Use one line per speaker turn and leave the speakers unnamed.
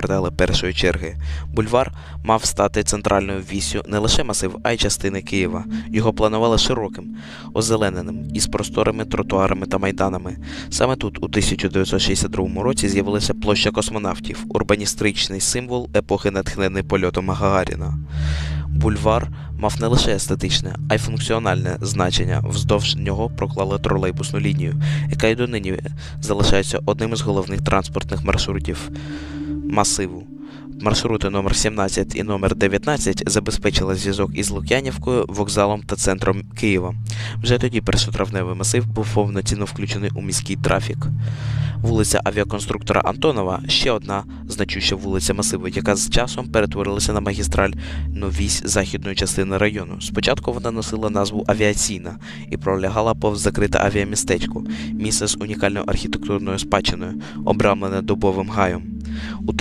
квартали першої черги. Бульвар мав стати центральною вісю не лише масив, а й частини Києва. Його планували широким, озелененим із просторими тротуарами та майданами. Саме тут, у 1962 році, з'явилася площа космонавтів, урбаністичний символ епохи натхнений польотом Гагаріна. Бульвар мав не лише естетичне, а й функціональне значення. Вздовж нього проклали тролейбусну лінію, яка й донині залишається одним із головних транспортних маршрутів масиву. Маршрути номер 17 і номер 19 забезпечили зв'язок із Лук'янівкою, вокзалом та центром Києва. Вже тоді першотравневий масив був повноцінно включений у міський трафік. Вулиця авіаконструктора Антонова ще одна значуща вулиця масиву, яка з часом перетворилася на магістраль вісь західної частини району. Спочатку вона носила назву Авіаційна і пролягала повз закрите авіамістечко, місце з унікальною архітектурною спадщиною, обрамлене дубовим гаєм. У